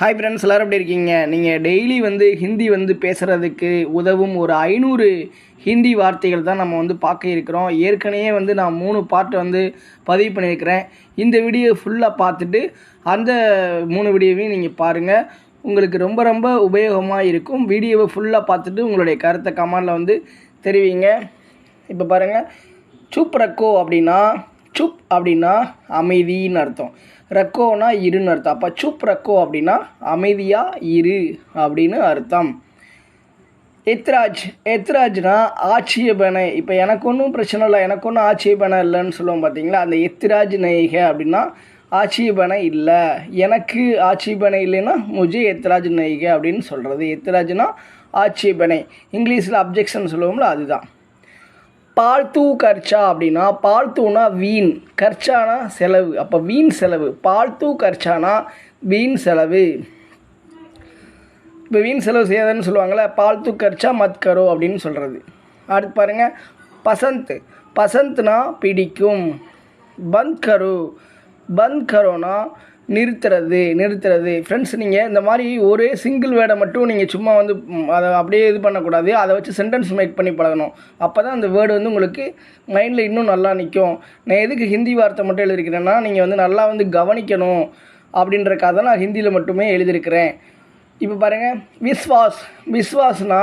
Hi friends எல்லோரும் எப்படி இருக்கீங்க? நீங்கள் டெய்லி வந்து ஹிந்தி வந்து பேசுகிறதுக்கு உதவும் ஒரு ஐநூறு ஹிந்தி வார்த்தைகள் தான் நம்ம வந்து பார்க்க இருக்கிறோம். ஏற்கனவே வந்து நான் மூணு பாட்டு வந்து பதிவு பண்ணியிருக்கிறேன். இந்த வீடியோ ஃபுல்லாக பார்த்துட்டு அந்த மூணு வீடியோவையும் நீங்கள் பாருங்கள் உங்களுக்கு ரொம்ப ரொம்ப உபயோகமாக இருக்கும். வீடியோவை ஃபுல்லாக பார்த்துட்டு உங்களுடைய கருத்தை கமெண்டில் வந்து தெரிவிங்க. இப்போ பாருங்கள் சுப் ரக்கோ அப்படின்னா சுப் அப்படின்னா அமைதின்னு அர்த்தம். ரக்கோனா இருன்னு அர்த்தம். அப்போ சுப் ரக்கோ அப்படின்னா அமைதியாக இரு அப்படின்னு அர்த்தம். எத்ராஜ் எத்ராஜ்னா ஆட்சேபனை. இப்போ எனக்கு ஒன்றும் பிரச்சனை இல்லை எனக்கு ஒன்றும் ஆட்சேபனை இல்லைன்னு சொல்லுவோம் பார்த்தீங்களா அந்த எத்ராஜ் நெய்க அப்படின்னா ஆட்சேபனை இல்லை. எனக்கு ஆட்சேபனை இல்லைன்னா முஜே எத்ராஜ் நெய்க அப்படின்னு சொல்கிறது எத்ராஜ்னா ஆட்சேபனை. இங்கிலீஷில் அப்ஜெக்ஷன் சொல்லுவோம்ல அதுதான். பால்தூ கர்ச்சா அப்படின்னா பால்தூனா வீண். கர்ச்சானா செலவு. அப்போ வீண் செலவு. பால்தூ கர்ச்சானா வீண் செலவு. இப்போ வீண் செலவு செய்யாதன்னு சொல்லுவாங்கள்ல பால்தூ கர்ச்சா மத் கரோ அப்படின்னு சொல்கிறது அடுத்து பாருங்கள் பசந்த். பசந்த்னா பிடிக்கும். பந்த் கரு பந்த் கரோனா நிறுத்துறது நிறுத்துறது. ஃப்ரெண்ட்ஸ் நீங்கள் இந்த மாதிரி ஒரே சிங்கிள் வேர்டை மட்டும் நீங்கள் சும்மா வந்து அதை அப்படியே இது பண்ணக்கூடாது. அதை வச்சு சென்டென்ஸ் மேக் பண்ணி பழகணும். அப்போ தான் அந்த வேர்டு வந்து உங்களுக்கு மைண்டில் இன்னும் நல்லா நிற்கும் நான் எதுக்கு ஹிந்தி வார்த்தை மட்டும் எழுதிருக்கிறேன்னா நீங்கள் வந்து நல்லா வந்து கவனிக்கணும் அப்படின்றக்காக தான் நான் ஹிந்தியில் மட்டுமே எழுதியிருக்கிறேன். இப்போ பாருங்கள் விஸ்வாஸ் விஸ்வாஸ்னா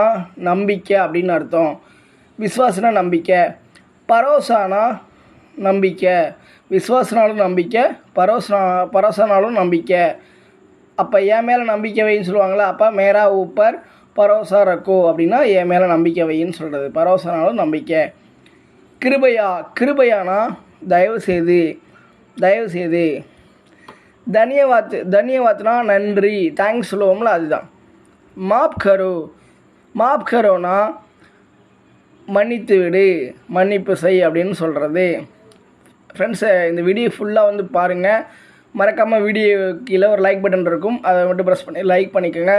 நம்பிக்கை அப்படின்னு அர்த்தம். விஸ்வாஸ்னா நம்பிக்கை. பரோசானா நம்பிக்கை. விஸ்வாசனாலும் நம்பிக்கை பரோசனா பரோசனாலும் நம்பிக்கை. அப்போ என் மேலே நம்பிக்கை வைன்னு சொல்லுவாங்களா அப்போ மேரா ஊப்பர் பரோசா ரக்கோ அப்படின்னா என் மேலே நம்பிக்கை வைன்னு சொல்கிறது பரோசனாலும் நம்பிக்கை. கிருபையா கிருபையானா தயவு செய்து தயவு செய்து தனியவாத்து தன்யவாத்னா நன்றி தேங்க்ஸ் சொல்லுவோம்ல அதுதான். மாப் கரோ மாப் கரோனா மன்னித்து விடு மன்னிப்பு செய் அப்படின்னு சொல்கிறது ஃப்ரெண்ட்ஸை இந்த வீடியோ ஃபுல்லாக வந்து பாருங்கள் மறக்காமல் வீடியோ கீழே ஒரு லைக் பட்டன் இருக்கும். அதை மட்டும் ப்ரெஸ் பண்ணி லைக் பண்ணிக்கோங்க.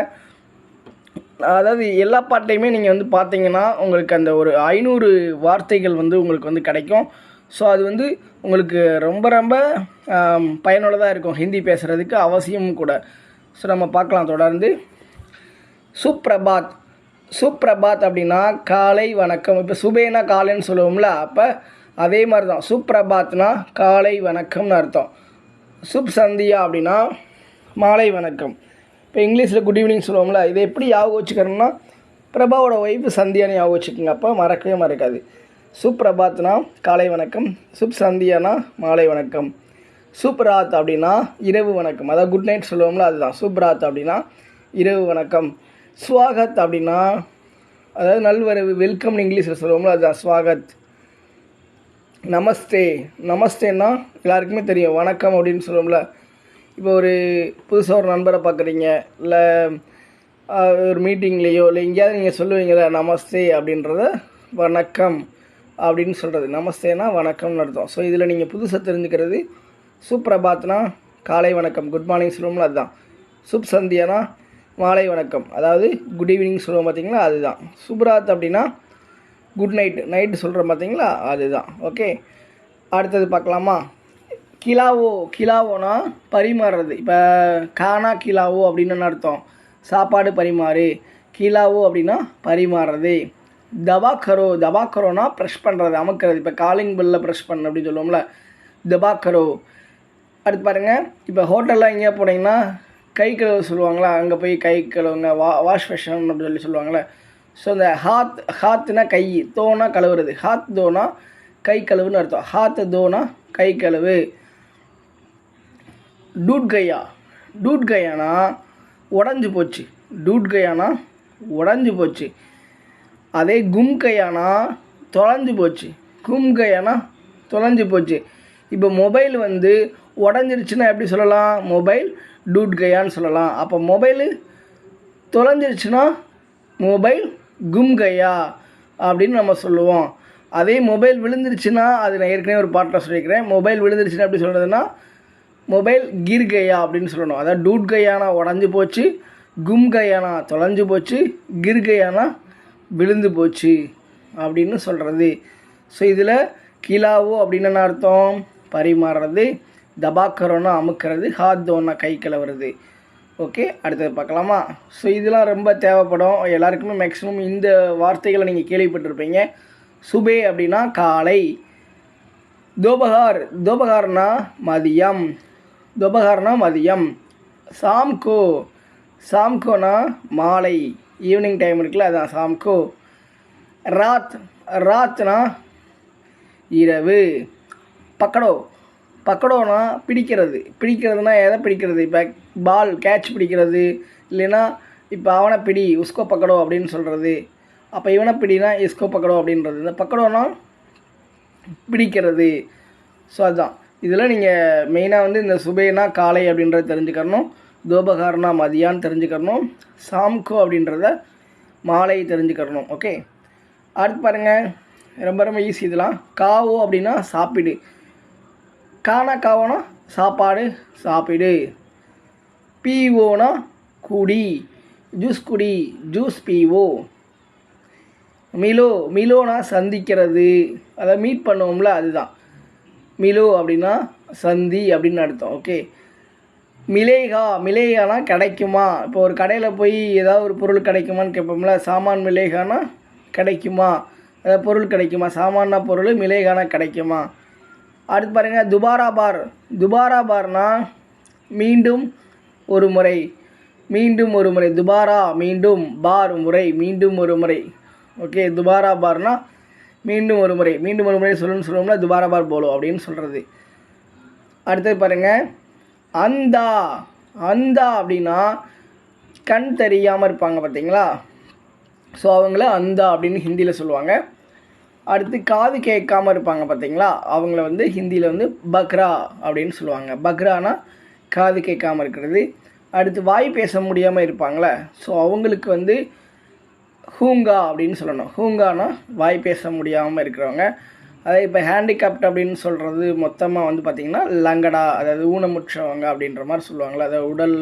அதாவது எல்லா பாட்டையுமே நீங்கள் வந்து பார்த்தீங்கன்னா உங்களுக்கு அந்த ஒரு ஐநூறு வார்த்தைகள் வந்து உங்களுக்கு வந்து கிடைக்கும். ஸோ அது வந்து உங்களுக்கு ரொம்ப ரொம்ப பயனுள்ளதாக இருக்கும். ஹிந்தி பேசுகிறதுக்கு அவசியமும் கூட. ஸோ நம்ம பார்க்கலாம் தொடர்ந்து. சுப்ரபாத். சுப்ரபாத் அப்படின்னா காலை வணக்கம். இப்போ சுபேனா காலைன்னு சொல்லுவோம்ல அப்போ அதே மாதிரி தான் சுப்ரபாத்னா காலை வணக்கம்னு அர்த்தம். சுப் சந்தியா அப்படின்னா மாலை வணக்கம். இப்போ இங்கிலீஷில் குட் ஈவினிங் சொல்லுவோம்ல இதை எப்படி ஞாபகம் வச்சுக்கணும்னா பிரபாவோட ஒய்ஃபு சந்தியான்னு ஞாபகம் வச்சுக்கோங்க அப்போ மறக்கவே மறக்காது. சுப்ரபாத்னா காலை வணக்கம் சுப் சந்தியானா மாலை வணக்கம். சுப்ராத் அப்படின்னா இரவு வணக்கம். அதாவது குட் நைட் சொல்லுவோம்ல அதுதான். சுப்ராத் அப்படின்னா இரவு வணக்கம். ஸ்வாகத் அப்படின்னா அதாவது நல்வரவு வெல்கம்னு இங்கிலீஷில் சொல்லுவோம்ல அதுதான். ஸ்வாகத். நமஸ்தே. நமஸ்தேன்னா எல்லாருக்குமே தெரியும். வணக்கம் அப்படின்னு சொல்லுவோம்ல. இப்போ ஒரு புதுசாக ஒரு நண்பரை பார்க்குறீங்க. இல்லை ஒரு மீட்டிங்லேயோ இல்லை எங்கேயாவது நீங்கள் சொல்லுவீங்களே நமஸ்தே அப்படின்றத வணக்கம் அப்படின்னு சொல்கிறது நமஸ்தேனா வணக்கம்னு அர்த்தம். ஸோ இதில் நீங்கள் புதுசாக தெரிஞ்சுக்கிறது சுப்ரபாத்னா காலை வணக்கம். குட் மார்னிங் சொல்லுவோம்ல அதுதான். சுப் சந்தியானா மாலை வணக்கம். அதாவது குட் ஈவினிங் சொல்லுவோம் பார்த்தீங்களா அதுதான். சுப்ராத் அப்படின்னா குட் நைட்டு நைட்டு சொல்கிறோம் பார்த்தீங்களா அதுதான். ஓகே அடுத்தது பார்க்கலாமா? கிலாவோ கிலாவோனா பரிமாறுறது. இப்போ கானா கிலாவோ அப்படின்னு அர்த்தம்? சாப்பாடு பரிமாறு. கிலாவோ அப்படின்னா பரிமாறுறது. தபாக்கரோ கரோ தபா ப்ரெஷ் பண்ணுறது அமுக்கிறது. இப்போ காலிங் பெல்லில் ப்ரெஷ் பண்ண அப்படின்னு சொல்லுவோம்ல. தபா கரோ அடுத்து பாருங்கள் இப்போ ஹோட்டலில் எங்கேயா போனீங்கன்னா கை கழுவ சொல்லுவாங்களா? அங்கே போய் கை கழுவுங்க வா வாஷ் ஃபேஷன் அப்படின்னு சொல்லி சொல்லுவாங்களே. ஸோ இந்த ஹாத் ஹாத்துனா கை தோனா கழுவுறது. ஹாத் தோனா கை கழுவுன்னு அர்த்தம். ஹாத் தோனா கை கழுவு. டூட் கையா? டூட் கையானா உடஞ்சி போச்சு. டூட் கையானா உடஞ்சி போச்சு. அதே கும் கையானா தொலைஞ்சு போச்சு. கும் கையானா தொலைஞ்சு போச்சு. இப்போ மொபைல் வந்து உடஞ்சிருச்சுன்னா எப்படி சொல்லலாம்? மொபைல் டூட் கையான்னு சொல்லலாம். அப்போ மொபைலு தொலைஞ்சிருச்சுன்னா மொபைல் கும் கையா அப்படின்னு நம்ம சொல்லுவோம். அதே மொபைல் விழுந்துருச்சுன்னா அது நான் ஏற்கனவே ஒரு பாட்டில் சொல்லியிருக்கிறேன். மொபைல் விழுந்துருச்சுன்னா அப்படி சொல்கிறதுனா மொபைல் கிர் அப்படின்னு சொல்லணும். அதாவது டூட் கையானா உடஞ்சி போச்சு கும் கயானா தொலைஞ்சு போச்சு கிர் விழுந்து போச்சு அப்படின்னு சொல்கிறது ஸோ இதில் கிலாவோ அப்படின்னு என்ன அர்த்தம்? பரிமாறுறது தபாக்கரோன்னா அமுக்கிறது ஹாத் தோன்னா கை கிளவுறது ஓகே அடுத்தது பார்க்கலாமா? ஸோ இதெல்லாம் ரொம்ப தேவைப்படும். எல்லாருக்குமே மேக்ஸிமம் இந்த வார்த்தைகளை நீங்கள் கேள்விப்பட்டிருப்பீங்க. சுபே அப்படின்னா காலை. தோபகார் தோபகார்னா மதியம். தோபகார்னா மதியம். சாம்கோ. சாம்கோனா மாலை. ஈவினிங் டைம் இருக்குல்ல அதான் சாம்கோ. ராத் ராத்னா இரவு. பக்கடோ. பக்கடோனா பிடிக்கிறது. பிடிக்கிறதுனா எதை பிடிக்கிறது? இப்போ பால் கேட்ச் பிடிக்கிறது. இல்லைன்னா இப்போ அவனை பிடி உஸ்கோ பக்கடோ அப்படின்னு சொல்கிறது அப்போ இவனை பிடினா இஸ்கோ பக்கடோ அப்படின்றது. இந்த பக்கடோனா பிடிக்கிறது. ஸோ அதுதான் இதில் நீங்கள் மெயினாக வந்து இந்த சுபேனா காலை அப்படின்றத தெரிஞ்சுக்கணும் தோபகாரனா மதியான்னு தெரிஞ்சுக்கணும் சாம்கோ அப்படின்றத மாலை தெரிஞ்சுக்கணும் ஓகே அடுத்து பாருங்கள் ரொம்ப ரொம்ப ஈஸி இதெல்லாம். காவோ அப்படின்னா சாப்பிடு. காணா காவனா? சாப்பாடு சாப்பிடு. பிஓனா குடி. ஜூஸ் குடி. ஜூஸ் பிஓ மிலோ மிலோனா சந்திக்கிறது. அதை மீட் பண்ணுவோம்ல அதுதான். மிலோ அப்படின்னா சந்தி அப்படின்னு அர்த்தம் ஓகே மிலேகா மிலேகானா கிடைக்குமா? இப்போ ஒரு கடையில் போய் ஏதாவது ஒரு பொருள் கிடைக்குமான்னு கேட்போம்ல சாமான் மிலேகானா கிடைக்குமா? ஏதாவது பொருள் கிடைக்குமா? சாமானா பொருள் மிலேகானா கிடைக்குமா? அடுத்து பாருங்கள் துபாரா பார். துபாரா பார்னா மீண்டும் ஒரு முறை. மீண்டும் ஒரு முறை. துபாரா மீண்டும் பார் முறை. மீண்டும் ஒரு முறை. ஓகே துபாரா பார்னா மீண்டும் ஒரு முறை. மீண்டும் ஒரு முறை சொல்லணும்னு சொல்லுவோம்ல துபாரா பார் போலோ அப்படின்னு சொல்கிறது அடுத்தது பாருங்கள் அந்தா. அந்தா அப்படின்னா கண் தெரியாமல் இருப்பாங்க பார்த்தீங்களா? ஸோ அவங்கள அந்தா அப்படின்னு ஹிந்தியில் சொல்லுவாங்க. அடுத்து காது கேட்காம இருப்பாங்க பார்த்தீங்களா? அவங்கள வந்து ஹிந்தியில் வந்து பக்ரா அப்படின்னு சொல்லுவாங்க. பக்ரானா காது கேட்காம இருக்கிறது. அடுத்து வாய் பேச முடியாமல் இருப்பாங்களே. ஸோ அவங்களுக்கு வந்து ஹூங்கா அப்படின்னு சொல்லணும். ஹூங்கானா வாய் பேச முடியாமல் இருக்கிறவங்க. அதே இப்போ ஹேண்டிகேப்ட் அப்படின்னு சொல்கிறது மொத்தமாக வந்து பார்த்திங்கன்னா லங்கடா அதாவது ஊனமுற்றவங்க அப்படின்ற மாதிரி சொல்லுவாங்களே. அதாவது உடல்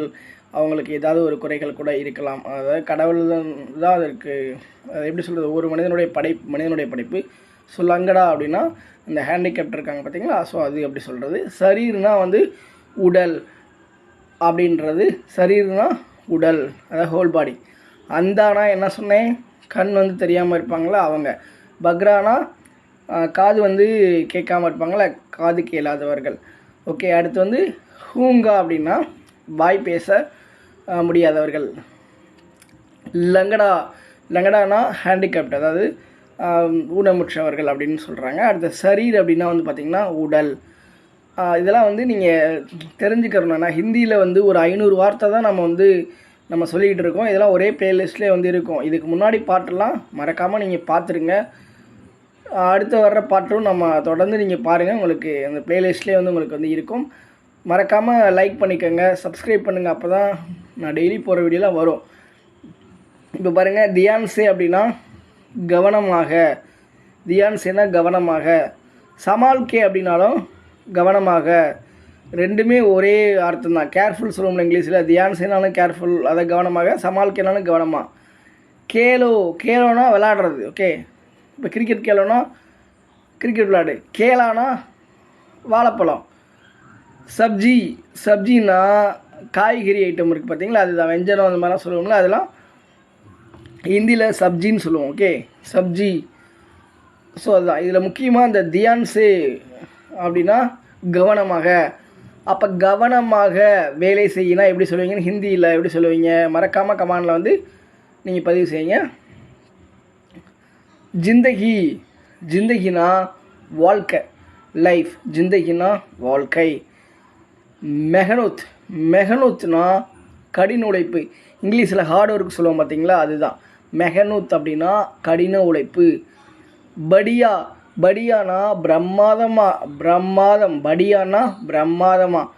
அவங்களுக்கு ஏதாவது ஒரு குறைகள் கூட இருக்கலாம். அதாவது கடவுள் தான் அதற்கு எப்படி சொல்கிறது ஒரு மனிதனுடைய படைப்பு மனிதனுடைய படைப்பு. ஸோ லங்கடா அப்படின்னா இந்த ஹேண்டிகேப்ட் இருக்காங்க பார்த்தீங்களா? ஸோ அது எப்படி சொல்கிறது சரீர்னா வந்து உடல் அப்படின்றது. சரீர்னா உடல் அதாவது ஹோல் பாடி அந்தானா என்ன சொன்னேன்? கண் வந்து தெரியாமல் இருப்பாங்களா? அவங்க. பக்ரானா காது வந்து கேட்காம இருப்பாங்களா? காது கேளாதவர்கள் ஓகே அடுத்து வந்து ஹூங்கா அப்படின்னா வாய் பேச முடியாதவர்கள். லங்கடா லங்கடானா ஹேண்டிகேப்ட் அதாவது ஊனமுற்றவர்கள் அப்படின்னு சொல்கிறாங்க அடுத்த சரீர் அப்படின்னா வந்து பார்த்திங்கன்னா உடல். இதெல்லாம் வந்து நீங்கள் தெரிஞ்சுக்கிறணும்னா ஹிந்தியில் வந்து ஒரு ஐநூறு வார்த்தை தான் நம்ம வந்து நம்ம சொல்லிக்கிட்டு இருக்கோம். இதெல்லாம் ஒரே பிளேலிஸ்ட்லேயே வந்து இருக்கும். இதுக்கு முன்னாடி பாட்டெல்லாம் மறக்காமல் நீங்கள் பார்த்துருங்க அடுத்து வர்ற பாட்டும் நம்ம தொடர்ந்து நீங்கள் பாருங்கள் உங்களுக்கு அந்த பிளேலிஸ்ட்லேயே வந்து உங்களுக்கு வந்து இருக்கும். மறக்காமல் லைக் பண்ணிக்கோங்க. சப்ஸ்கிரைப் பண்ணுங்கள் அப்போ தான் நான் டெய்லி போகிற வீடியோலாம் வரும். இப்போ பாருங்கள் தியான்சே அப்படின்னா கவனமாக. தியான்சேனா கவனமாக. சமால்கே அப்படின்னாலும் கவனமாக. ரெண்டுமே ஒரே அர்த்தம் தான். கேர்ஃபுல் சொல்லுவோம்ல இங்கிலீஷில். தியான்சேனாலும் கேர்ஃபுல் அதை கவனமாக. சமால்கேனாலும் கவனமாக கேலோ கேலோனா விளாடுறது ஓகே இப்போ கிரிக்கெட் கேலோனா கிரிக்கெட் விளாடு கேலானா வாழைப்பழம். சப்ஜி சப்ஜின்னா காய்கறி ஐட்டம் இருக்குது பார்த்தீங்களா அதுதான். வெஞ்சனம் அந்த மாதிரிலாம் சொல்லுவோம்ல அதெல்லாம் ஹிந்தியில் சப்ஜின்னு சொல்லுவோம் ஓகே சப்ஜி. ஸோ அதுதான். இதில் முக்கியமாக இந்த தியான்சே அப்படின்னா கவனமாக. அப்போ கவனமாக வேலை செய்யினா எப்படி சொல்லுவீங்கன்னு ஹிந்தியில் எப்படி சொல்லுவீங்க? மறக்காமல் கமானில் வந்து நீங்கள் பதிவு செய்யுங்க. ஜிந்தகி. ஜிந்தகினா வாழ்க்கை. லைஃப் ஜிந்தகினா வாழ்க்கை. மெஹனுத். மெஹனுத்னா கடின உழைப்பு. இங்கிலீஷில் ஹார்ட் ஒர்க் சொல்லுவோம் பார்த்தீங்களா அதுதான். மெஹனூத் அப்படின்னா கடின உழைப்பு. படியா படியானா பிரம்மாதமா பிரம்மாதம். படியானா பிரம்மாதமா.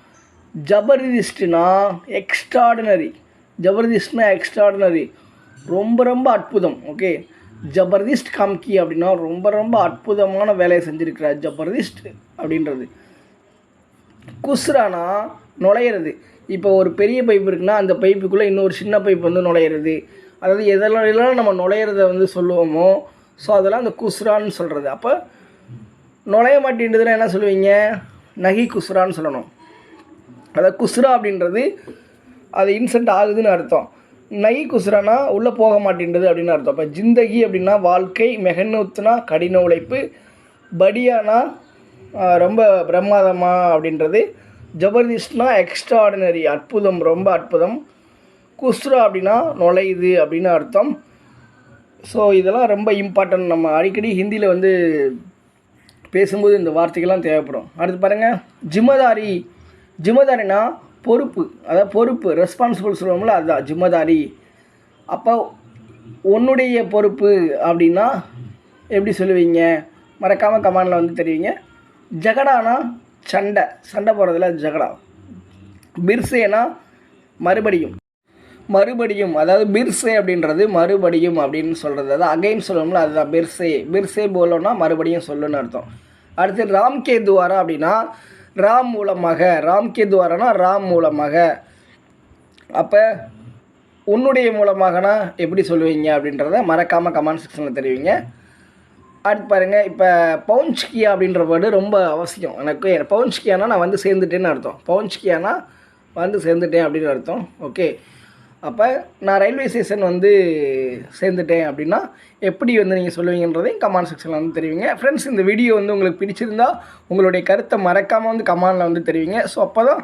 ஜபர்திஸ்ட்னா எக்ஸ்ட்ராடினரி ஜபர்திஸ்ட்னா எக்ஸ்ட்ராடினரி ரொம்ப ரொம்ப அற்புதம் ஓகே ஜபர்திஸ்ட் காம்கி அப்படின்னா ரொம்ப ரொம்ப அற்புதமான வேலையை செஞ்சுருக்கிறார் ஜபர்திஸ்ட் அப்படின்றது. குஸ்ரானா நுழையிறது. இப்போ ஒரு பெரிய பைப் இருக்குன்னா அந்த பைப்புக்குள்ளே இன்னொரு சின்ன பைப் வந்து நுழையிறது. அதாவது எதெல்லாம் எல்லாம் நம்ம நுழையிறத வந்து சொல்லுவோமோ ஸோ அதெல்லாம் அந்த குஸ்ரான்னு சொல்கிறது அப்போ நுழைய மாட்டேன்றதுன்னா என்ன சொல்லுவீங்க? நகி குஸ்ரான்னு சொல்லணும். அதாவது குஸ்ரா அப்படின்றது அது இன்சென்ட் ஆகுதுன்னு அர்த்தம். நை குசுரானா உள்ளே போக மாட்டேன்றது அப்படின்னு அர்த்தம். இப்போ ஜிந்தகி அப்படின்னா வாழ்க்கை மெகனூத்துனா கடின உழைப்பு படியானா ரொம்ப பிரமாதமாக அப்படின்றது ஜபர்தஸ்ட்னா எக்ஸ்ட்ரா ஆர்டினரி அற்புதம் ரொம்ப அற்புதம். குஸ்ரா அப்படின்னா நுழையுது அப்படின்னு அர்த்தம். ஸோ இதெல்லாம் ரொம்ப இம்பார்ட்டன்ட் நம்ம அடிக்கடி ஹிந்தியில் வந்து பேசும்போது இந்த வார்த்தைகள்லாம் தேவைப்படும். அடுத்து பாருங்கள் ஜிம்மதாரி. ஜிம்மதாரினா பொறுப்பு. அதாவது பொறுப்பு ரெஸ்பான்சிபிள் சொல்லுவோம்ல அதுதான். ஜிம்மதாரி. அப்போ உன்னுடைய பொறுப்பு அப்படின்னா எப்படி சொல்லுவீங்க? மறக்காமல் கமாண்டில் வந்து தெரிவிங்க. ஜகடானா சண்டை சண்டை போகிறதுல ஜகடா. பிர்சேனா மறுபடியும். மறுபடியும் அதாவது பிர்சே அப்படின்றது மறுபடியும் அப்படின்னு சொல்கிறது அதாவது அகைன் சொல்லணும்ல அதுதான் பிர்சே. பிர்சே போலோன்னா மறுபடியும் சொல்லுன்னு அர்த்தம். அடுத்து ராம் கே துவாரா அப்படின்னா ராம் மூலமாக ராம் கே துவாரானா ராம் மூலமாக. அப்போ உன்னுடைய மூலமாகனா எப்படி சொல்லுவீங்க அப்படின்றத மறக்காமல் கமெண்ட் செக்ஷனில் தெரிவிங்க. அடுத்து பாருங்கள் இப்போ பவுன்ச்கியா அப்படின்ற வேர்டு ரொம்ப அவசியம். எனக்கு பவுன்ச்கியானா நான் வந்து சேர்ந்துட்டேன்னு அர்த்தம். பவுன்ச்கியானா வந்து சேர்ந்துட்டேன் அப்படின்னு அர்த்தம். ஓகே அப்போ நான் ரயில்வே ஸ்டேஷன் வந்து சேர்ந்துட்டேன் அப்படின்னா எப்படி வந்து நீங்கள் சொல்லுவீங்கன்றதையும் கமெண்ட் செக்ஷனில் வந்து தெரிவிங்க. ஃப்ரெண்ட்ஸ் இந்த வீடியோ வந்து உங்களுக்கு பிடிச்சிருந்தா உங்களுடைய கருத்தை மறக்காமல் வந்து கமெண்டில் வந்து தெரிவிங்க. ஸோ அப்போ தான்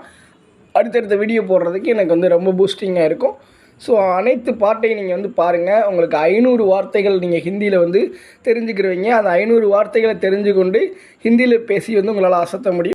அடுத்தடுத்த வீடியோ போடுறதுக்கு எனக்கு வந்து ரொம்ப பூஸ்டிங்காக இருக்கும். ஸோ அனைத்து பாட்டையும் நீங்கள் வந்து பாருங்கள் உங்களுக்கு ஐநூறு வார்த்தைகள் நீங்கள் ஹிந்தியில் வந்து தெரிஞ்சுக்கிறவங்க அந்த ஐநூறு வார்த்தைகளை தெரிஞ்சு கொண்டு ஹிந்தியில் பேசி வந்து உங்களால் அசத்த முடியும்.